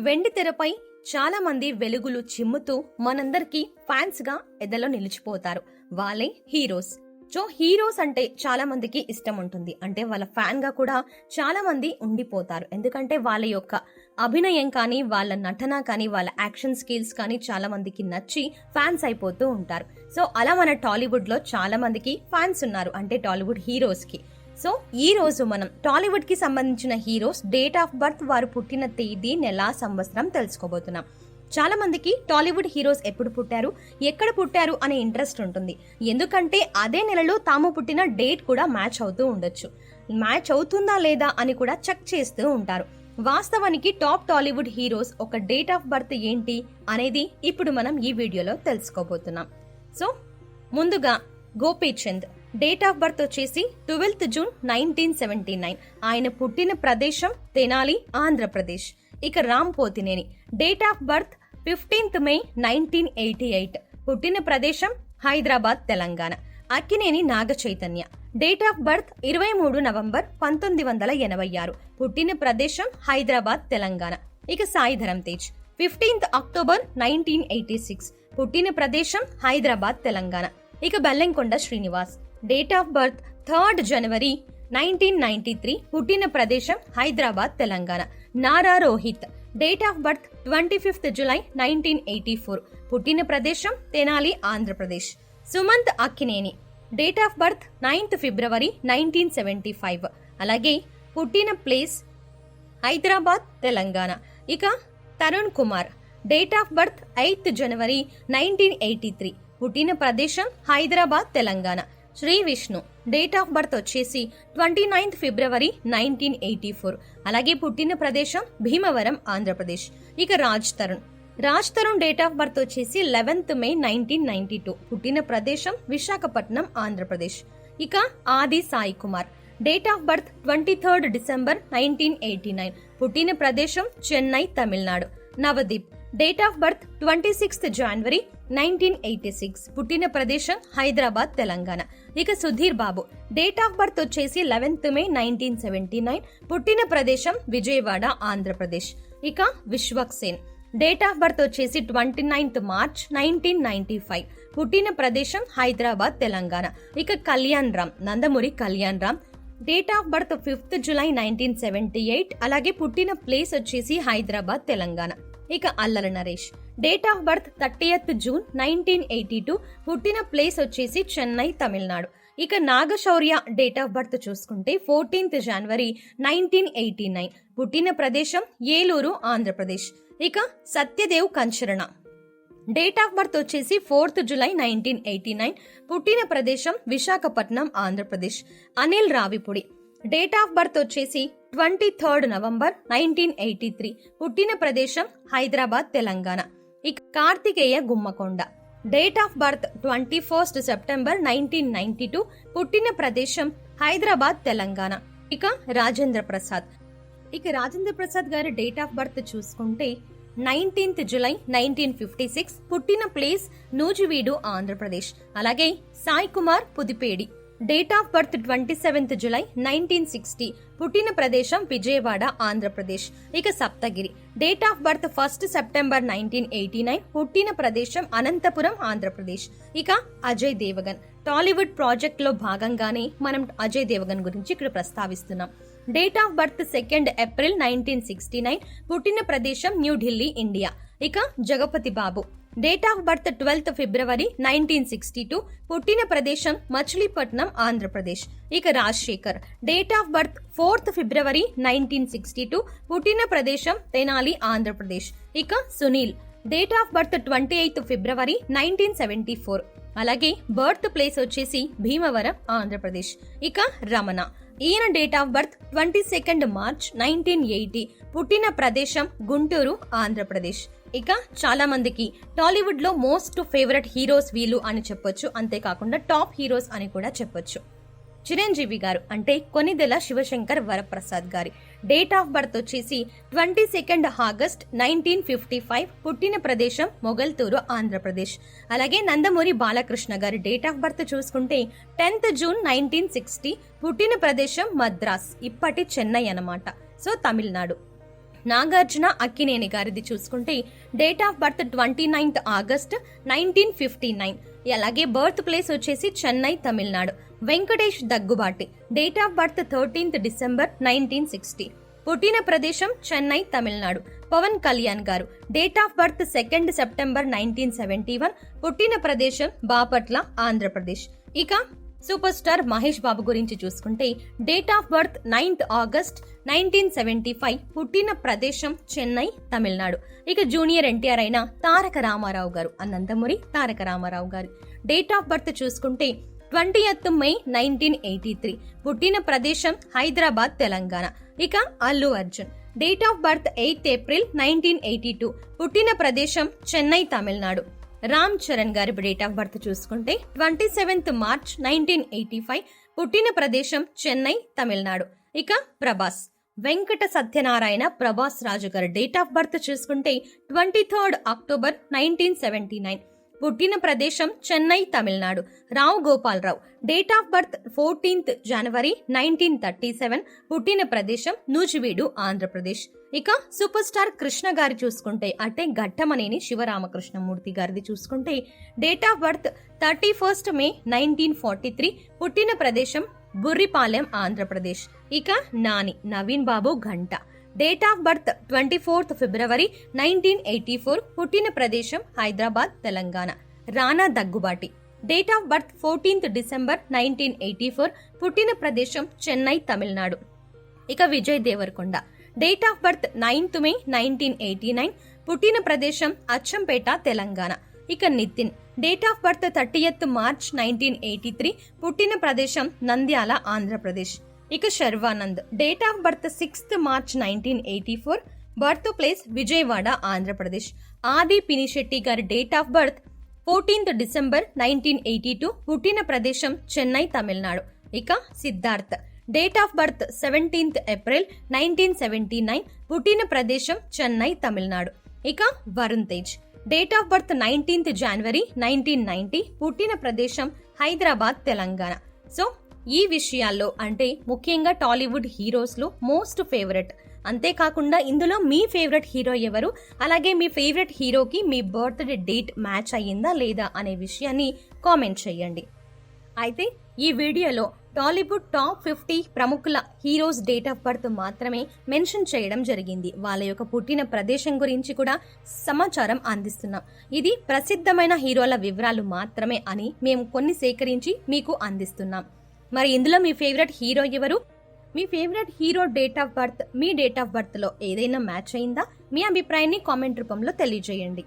వెండి తెరపై చాలా మంది వెలుగులు చిమ్ముతూ మనందరికీ ఫ్యాన్స్గా ఎదలో నిలిచిపోతారు. వాళ్ళే హీరోస్. సో హీరోస్ అంటే చాలా మందికి ఇష్టం ఉంటుంది. అంటే వాళ్ళ ఫ్యాన్గా కూడా చాలా మంది ఉండిపోతారు. ఎందుకంటే వాళ్ళ యొక్క అభినయం కానీ వాళ్ళ నటన కానీ వాళ్ళ యాక్షన్ స్కిల్స్ కానీ చాలా మందికి నచ్చి ఫ్యాన్స్ అయిపోతూ ఉంటారు. సో అలా మన టాలీవుడ్లో చాలా మందికి ఫ్యాన్స్ ఉన్నారు. అంటే టాలీవుడ్ హీరోస్కి సో ఈ రోజు మనం టాలీవుడ్కి సంబంధించిన హీరోస్ డేట్ ఆఫ్ బర్త్ వారు పుట్టిన తేదీ నెల సంవత్సరం తెలుసుకోబోతున్నాం. చాలా మందికి టాలీవుడ్ హీరోస్ ఎప్పుడు పుట్టారు ఎక్కడ పుట్టారు అనే ఇంట్రెస్ట్ ఉంటుంది. ఎందుకంటే అదే నెలలో తాము పుట్టిన డేట్ కూడా మ్యాచ్ అవుతూ ఉండొచ్చు. మ్యాచ్ అవుతుందా లేదా అని కూడా చెక్ చేస్తూ ఉంటారు. వాస్తవానికి టాప్ టాలీవుడ్ హీరోస్ ఒక డేట్ ఆఫ్ బర్త్ ఏంటి అనేది ఇప్పుడు మనం ఈ వీడియోలో తెలుసుకోబోతున్నాం. సో ముందుగా గోపీచంద్. డేట్ ఆఫ్ బర్త్ వచ్చేసి twelfth June nineteen seventy nine ఆయన పుట్టిన ప్రదేశం తెనాలి ఆంధ్రప్రదేశ్. ఇక Ram Pothineni. Date of birth fifteenth May nineteen eighty eight పుట్టిన ప్రదేశం Hyderabad Telangana. Akkineni Naga Chaitanya date of birth ఇరవై మూడు నవంబర్ పంతొమ్మిది వందల ఎనభై ఆరు. పుట్టిన ప్రదేశం హైదరాబాద్ తెలంగాణ. ఇక Sai Dharam Tej. Fifteenth October nineteen eighty six పుట్టిన ప్రదేశం హైదరాబాద్ తెలంగాణ. ఇక Bellamkonda Srinivas. Date of birth third January nineteen ninety three పుట్టిన ప్రదేశం Hyderabad Telangana. Nara Rohit. Date of birth twenty fifth July nineteen eighty four పుట్టిన ప్రదేశం Tenali Andhra Pradesh. Sumanth Akkineni. Date of birth ninth February nineteen seventy five అలాగే పుట్టిన place Hyderabad Telangana. ఇక Tarun Kumar. Date of birth eighth January nineteen eighty three పుట్టిన ప్రదేశం Hyderabad Telangana. Sree Vishnu. Date of birth వచ్చేసి twenty ninth February nineteen eighty four అలాగే పుట్టిన ప్రదేశం భీమవరం ఆంధ్రప్రదేశ్. ఇక Raj Tarun. Raj Tarun date of birth వచ్చేసి eleventh May nineteen ninety two పుట్టిన ప్రదేశం విశాఖపట్నం ఆంధ్రప్రదేశ్. ఇక Aadi Sai Kumar. Date of birth twenty third December nineteen eighty nine పుట్టిన ప్రదేశం Chennai Tamil Nadu. Navdeep. Date of birth twenty sixth January nineteen eighty six పుట్టిన ప్రదేశం హైదరాబాద్ తెలంగాణ. ఇక Sudheer Babu. Date of birth వచ్చేసి eleventh May nineteen seventy nine పుట్టిన ప్రదేశం విజయవాడ ఆంధ్రప్రదేశ్. ఇక Vishwak Sen. Date of birth వచ్చేసి twenty ninth March nineteen ninety five పుట్టిన ప్రదేశం హైదరాబాద్ తెలంగాణ. ఇక Kalyan Ram Nandamuri Kalyan Ram. Date of birth fifth July nineteen seventy eight అలాగే పుట్టిన ప్లేస్ వచ్చేసి హైదరాబాద్ తెలంగాణ. ఇక Allari Naresh. Date of birth thirtieth June nineteen eighty two పుట్టిన place వచ్చేసి చెన్నై తమిళనాడు. ఇక నాగశౌర్య డేట్ ఆఫ్ బర్త్ చూసుకుంటే fourteenth January nineteen eighty nine పుట్టిన ప్రదేశం ఏలూరు ఆంధ్రప్రదేశ్. ఇక Satyadev Kancharana. Date of birth వచ్చేసి fourth July nineteen eighty nine పుట్టిన ప్రదేశం Visakhapatnam Andhra Pradesh. Anil Ravipudi. Date of birth వచ్చేసి twenty third November nineteen eighty three పుట్టిన ప్రదేశం హైదరాబాద్ తెలంగాణ. ఇక Kartikeya Gummakonda. Date of birth twenty first September nineteen ninety two పుట్టిన ప్రదేశం హైదరాబాద్ తెలంగాణ. ఇక రాజేంద్ర ప్రసాద్. ఇక రాజేంద్ర ప్రసాద్ గారి డేట్ ఆఫ్ బర్త్ చూసుకుంటే nineteenth July nineteen fifty six పుట్టిన ప్లేస్ నూజివీడు ఆంధ్రప్రదేశ్. అలాగే Sai Kumar Pudipeddi. Date of birth twenty seventh July nineteen sixty పుట్టిన ప్రదేశం విజయవాడ ఆంధ్రప్రదేశ్. ఇక Saptagiri. Date of birth first September nineteen eighty nine పుట్టిన ప్రదేశం అనంతపురం ఆంధ్రప్రదేశ్. ఇక అజయ్ దేవగన్. టాలీవుడ్ ప్రాజెక్ట్లో భాగంగానే మనం అజయ్ దేవగన్ గురించి ఇక్కడ ప్రస్తావిస్తున్నాం. Date of birth second April nineteen sixty nine పుట్టిన ప్రదేశం న్యూఢిల్లీ ఇండియా. ఇక Jagapathi Babu. Date of birth twelfth February nineteen sixty two పుట్టిన ప్రదేశం మచిలీపట్నం ఆంధ్రప్రదేశ్. ఇక Rajasekhar. Date of birth fourth February nineteen sixty two పుట్టిన ప్రదేశం తెనాలి ఆంధ్రప్రదేశ్. ఇక Sunil. Date of birth twenty eighth February nineteen seventy four అలాగే బర్త్ ప్లేస్ వచ్చేసి భీమవరం ఆంధ్రప్రదేశ్. ఇక రమణ. ఈయన date of birth twenty second March nineteen eighty పుట్టిన ప్రదేశం గుంటూరు ఆంధ్రప్రదేశ్. ఇక చాలా మందికి టాలీవుడ్లో మోస్ట్ ఫేవరెట్ హీరోస్ వీళ్ళు అని చెప్పొచ్చు. అంతేకాకుండా టాప్ హీరోస్ అని కూడా చెప్పొచ్చు. చిరంజీవి గారు అంటే కొనిదెల శివశంకర్ వరప్రసాద్ గారి. డేట్ ఆఫ్ బర్త్ వచ్చేసి twenty second August nineteen fifty five పుట్టిన ప్రదేశం మొగల్తూరు ఆంధ్రప్రదేశ్. అలాగే నందమూరి బాలకృష్ణ గారి డేట్ ఆఫ్ బర్త్ చూసుకుంటే టెన్త్ జూన్ నైన్టీన్ సిక్స్టీ పుట్టిన ప్రదేశం మద్రాస్ ఇప్పటి చెన్నై అన్నమాట. సో తమిళనాడు. నాగార్జున అక్కినేని గారిది చూసుకుంటే date of birth twenty ninth August nineteen fifty nine. అలాగే బర్త్ ప్లేస్ వచ్చేసి Chennai Tamil Nadu. Venkatesh Daggubati date of birth thirteenth December nineteen sixty. పుట్టిన ప్రదేశం చెన్నై తమిళనాడు. పవన్ కళ్యాణ్ గారు date of birth second September nineteen seventy one. పుట్టిన ప్రదేశం బాపట్ల ఆంధ్రప్రదేశ్. ఇక super star Mahesh Babu గురించి చూసుకుంటే date of birth ninth August nineteen seventy five పుట్టిన ప్రదేశం చెన్నై తమిళనాడు. ఇక జూనియర్ ఎన్టీఆర్ అయిన తారక రామారావు గారు అనంతమురి తారక రామారావు గారు. డేట్ ఆఫ్ బర్త్ చూసుకుంటే twenty May nineteen eighty three పుట్టిన ప్రదేశం హైదరాబాద్ తెలంగాణ. ఇక Allu Arjun. Date of birth eighth April nineteen eighty two పుట్టిన ప్రదేశం చెన్నై తమిళనాడు. రామ్ చరణ్ గారి డేట్ ఆఫ్ బర్త్ చూసుకుంటే twenty seventh March nineteen eighty five పుట్టిన ప్రదేశం చెన్నై తమిళనాడు. ఇక ప్రభాస్. వెంకట సత్యనారాయణ ప్రభాస్ రాజు గారి డేట్ ఆఫ్ బర్త్ చూసుకుంటే twenty third October nineteen seventy nine పుట్టిన ప్రదేశం Chennai Tamil Nadu. Rao Gopal Rao. Date of birth fourteenth January nineteen thirty seven. పుట్టిన ప్రదేశం నూజివీడు ఆంధ్రప్రదేశ్. ఇక సూపర్ స్టార్ కృష్ణ గారి చూసుకుంటే అంటే ఘట్టమనేని శివరామకృష్ణమూర్తి గారిది చూసుకుంటే date of birth thirty first May nineteen forty three. పుట్టిన ప్రదేశం బుర్రిపాలెం ఆంధ్రప్రదేశ్. ఇక Nani Naveen Babu Ghanta. Date of birth twenty fourth February nineteen eighty four పుట్టిన ప్రదేశం Hyderabad Telangana. Rana Daggubati. Date of birth fourteenth December nineteen eighty four పుట్టిన ప్రదేశం చెన్నై తమిళనాడు. ఇక Vijay Devarakonda. Date of birth ninth May nineteen eighty nine పుట్టిన ప్రదేశం అచ్చంపేట తెలంగాణ. ఇక Nithin. Date of birth thirtieth March nineteen eighty three పుట్టిన ప్రదేశం నంద్యాల ఆంధ్రప్రదేశ్. ఇక Sharwanand. Date of birth sixth March nineteen eighty four birth place Vijayawada Andhra Pradesh. Aadhi Pinisetty గారి date of birth fourteenth December nineteen eighty two పుట్టిన ప్రదేశం చెన్నై తమిళనాడు. ఇక Siddharth. Date of birth seventeenth April nineteen seventy nine పుట్టిన ప్రదేశం చెన్నై తమిళనాడు. ఇక Varun Tej. Date of birth nineteenth January nineteen ninety పుట్టిన ప్రదేశం Hyderabad Telangana. So ఈ విషయాల్లో అంటే ముఖ్యంగా టాలీవుడ్ హీరోస్లో మోస్ట్ ఫేవరెట్. అంతేకాకుండా ఇందులో మీ ఫేవరెట్ హీరో ఎవరు? అలాగే మీ ఫేవరెట్ హీరోకి మీ బర్త్డే డేట్ మ్యాచ్ అయ్యిందా లేదా అనే విషయాన్ని కామెంట్ చేయండి. అయితే ఈ వీడియోలో టాలీవుడ్ టాప్ ఫిఫ్టీ ప్రముఖుల హీరోస్ డేట్ ఆఫ్ బర్త్ మాత్రమే మెన్షన్ చేయడం జరిగింది. వాళ్ళ యొక్క పుట్టిన ప్రదేశం గురించి కూడా సమాచారం అందిస్తున్నాం. ఇది ప్రసిద్ధమైన హీరోల వివరాలు మాత్రమే అని మేము కొన్ని సేకరించి మీకు అందిస్తున్నాం. మరి ఇందులో మీ ఫేవరెట్ హీరో ఎవరు? మీ favourite hero date of birth me date of బర్త్లో ఏదైనా మ్యాచ్ అయిందా? మీ అభిప్రాయాన్ని కామెంట్ రూపంలో తెలియజేయండి.